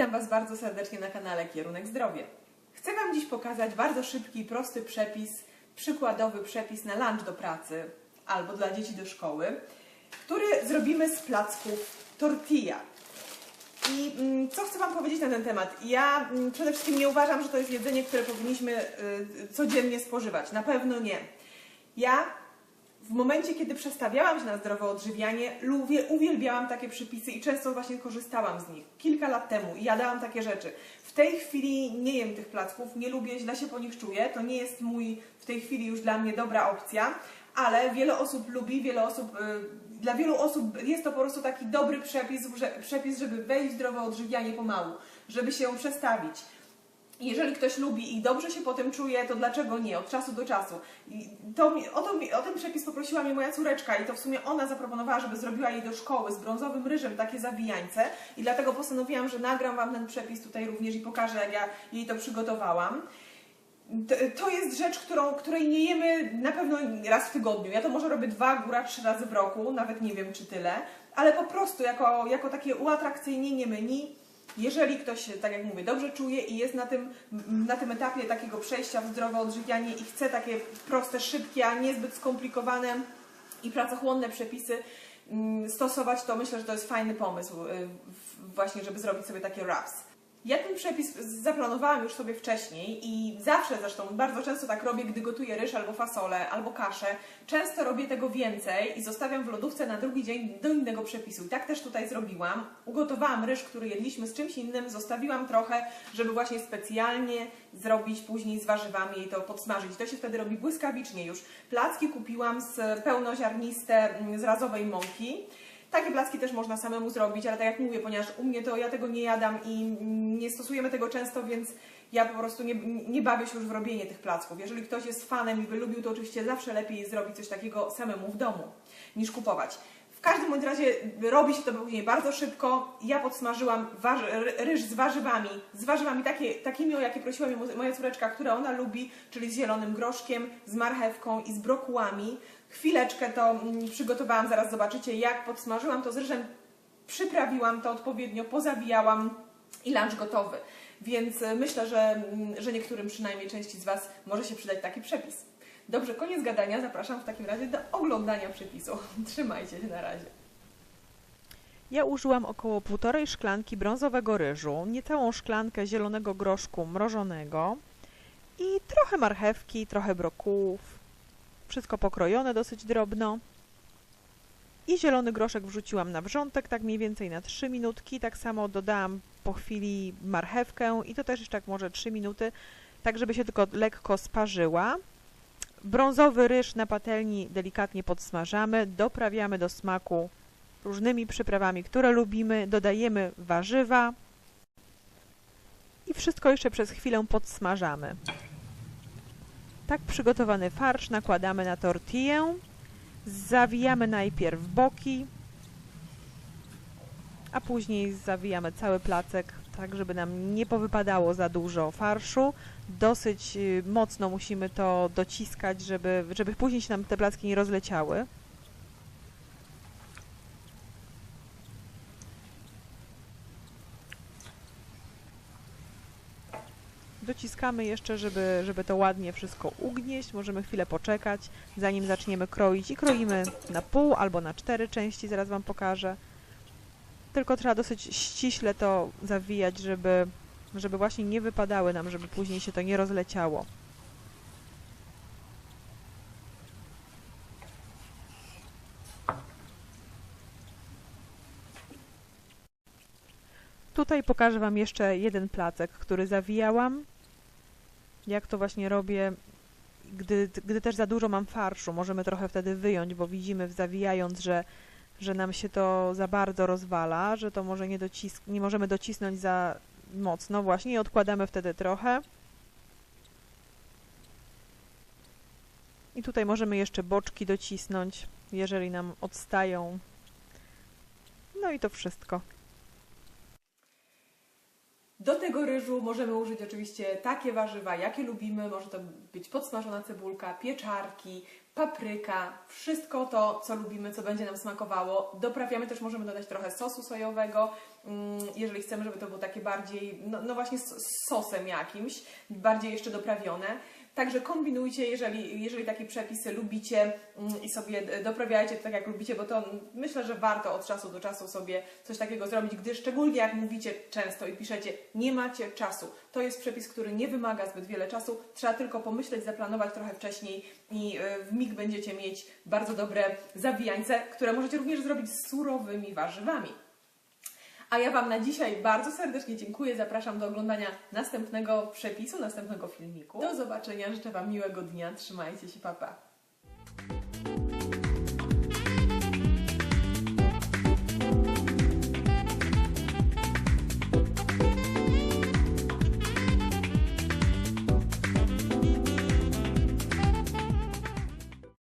Witam Was bardzo serdecznie na kanale Kierunek Zdrowie. Chcę Wam dziś pokazać bardzo szybki prosty przepis, przykładowy przepis na lunch do pracy albo dla dzieci do szkoły, który zrobimy z placków tortilla. I mm, co chcę Wam powiedzieć na ten temat? Ja mm, przede wszystkim nie uważam, że to jest jedzenie, które powinniśmy y, codziennie spożywać. Na pewno nie. Ja w momencie, kiedy przestawiałam się na zdrowe odżywianie, lubię, uwielbiałam takie przepisy i często właśnie korzystałam z nich. Kilka lat temu jadałam takie rzeczy. W tej chwili nie jem tych placków, nie lubię, źle się po nich czuję. To nie jest mój w tej chwili już dla mnie dobra opcja, ale wiele osób lubi, wiele osób, y, dla wielu osób jest to po prostu taki dobry przepis, że, przepis, żeby wejść w zdrowe odżywianie pomału, żeby się przestawić. Jeżeli ktoś lubi i dobrze się po tym czuje, to dlaczego nie? Od czasu do czasu. I to, o, to, o ten przepis poprosiła mnie moja córeczka i to w sumie ona zaproponowała, żeby zrobiła jej do szkoły z brązowym ryżem takie zawijańce i dlatego postanowiłam, że nagram Wam ten przepis tutaj również i pokażę, jak ja jej to przygotowałam. To- To jest rzecz, którą, której nie jemy na pewno raz w tygodniu. Ja to może robię dwa, góra trzy razy w roku, nawet nie wiem czy tyle, ale po prostu jako, jako takie uatrakcyjnienie menu, jeżeli ktoś się, tak jak mówię, dobrze czuje i jest na tym, na tym etapie takiego przejścia w zdrowe odżywianie i chce takie proste, szybkie, a niezbyt skomplikowane i pracochłonne przepisy mm, stosować, to myślę, że to jest fajny pomysł y, właśnie, żeby zrobić sobie takie wraps. Ja ten przepis zaplanowałam już sobie wcześniej i zawsze zresztą bardzo często tak robię, gdy gotuję ryż albo fasolę albo kaszę. Często robię tego więcej i zostawiam w lodówce na drugi dzień do innego przepisu. I tak też tutaj zrobiłam. Ugotowałam ryż, który jedliśmy z czymś innym, zostawiłam trochę, żeby właśnie specjalnie zrobić później z warzywami i to podsmażyć. To się wtedy robi błyskawicznie już. Placki kupiłam z pełnoziarniste mm, z razowej mąki. Takie placki też można samemu zrobić, ale tak jak mówię, ponieważ u mnie to ja tego nie jadam i nie stosujemy tego często, więc ja po prostu nie, nie bawię się już w robienie tych placków. Jeżeli ktoś jest fanem i by lubił, to oczywiście zawsze lepiej zrobić coś takiego samemu w domu, niż kupować. W każdym bądź razie robi się to później bardzo szybko. Ja podsmażyłam ryż z warzywami, z warzywami takie, takimi, o jakie prosiła mnie mo- moja córeczka, które ona lubi, czyli z zielonym groszkiem, z marchewką i z brokułami. Chwileczkę to mm, przygotowałam, zaraz zobaczycie jak podsmażyłam to z ryżem, przyprawiłam to odpowiednio, pozawijałam i lunch gotowy. Więc e, myślę, że, mm, że niektórym przynajmniej części z Was może się przydać taki przepis. Dobrze, koniec gadania. Zapraszam w takim razie do oglądania przepisu. Trzymajcie się na razie. Ja użyłam około półtorej szklanki brązowego ryżu, niecałą szklankę zielonego groszku mrożonego i trochę marchewki, trochę brokułów. Wszystko pokrojone dosyć drobno. I zielony groszek wrzuciłam na wrzątek, tak mniej więcej na 3 minutki. Tak samo dodałam po chwili marchewkę i to też jeszcze tak może 3 minuty, tak żeby się tylko lekko sparzyła. Brązowy ryż na patelni delikatnie podsmażamy, doprawiamy do smaku różnymi przyprawami, które lubimy, dodajemy warzywa i wszystko jeszcze przez chwilę podsmażamy. Tak przygotowany farsz nakładamy na tortillę, zawijamy najpierw boki, a później zawijamy cały placek, tak żeby nam nie powypadało za dużo farszu. Dosyć y, mocno musimy to dociskać, żeby, żeby później się nam te placki nie rozleciały. Dociskamy jeszcze, żeby, żeby to ładnie wszystko ugnieść. Możemy chwilę poczekać, zanim zaczniemy kroić. I kroimy na pół albo na cztery części, zaraz Wam pokażę. Tylko trzeba dosyć ściśle to zawijać, żeby, żeby właśnie nie wypadały nam, żeby później się to nie rozleciało. Tutaj pokażę Wam jeszcze jeden placek, który zawijałam. Jak to właśnie robię, gdy, gdy też za dużo mam farszu. Możemy trochę wtedy wyjąć, bo widzimy zawijając, że, że nam się to za bardzo rozwala, że to może nie, docis nie możemy docisnąć za mocno właśnie i odkładamy wtedy trochę. I tutaj możemy jeszcze boczki docisnąć, jeżeli nam odstają. No i to wszystko. Do tego ryżu możemy użyć oczywiście takie warzywa, jakie lubimy. Może to być podsmażona cebulka, pieczarki, papryka, wszystko to, co lubimy, co będzie nam smakowało. Doprawiamy też, możemy dodać trochę sosu sojowego, mm, jeżeli chcemy, żeby to było takie bardziej, no, no właśnie z z sosem jakimś, bardziej jeszcze doprawione. Także kombinujcie, jeżeli, jeżeli takie przepisy lubicie mm, i sobie doprawiajcie tak jak lubicie, bo to myślę, że warto od czasu do czasu sobie coś takiego zrobić, gdyż szczególnie jak mówicie często i piszecie, nie macie czasu. To jest przepis, który nie wymaga zbyt wiele czasu, trzeba tylko pomyśleć, zaplanować trochę wcześniej i y, w mig będziecie mieć bardzo dobre zawijańce, które możecie również zrobić z surowymi warzywami. A ja Wam na dzisiaj bardzo serdecznie dziękuję. Zapraszam do oglądania następnego przepisu, następnego filmiku. Do zobaczenia. Życzę Wam miłego dnia. Trzymajcie się, papa. Pa.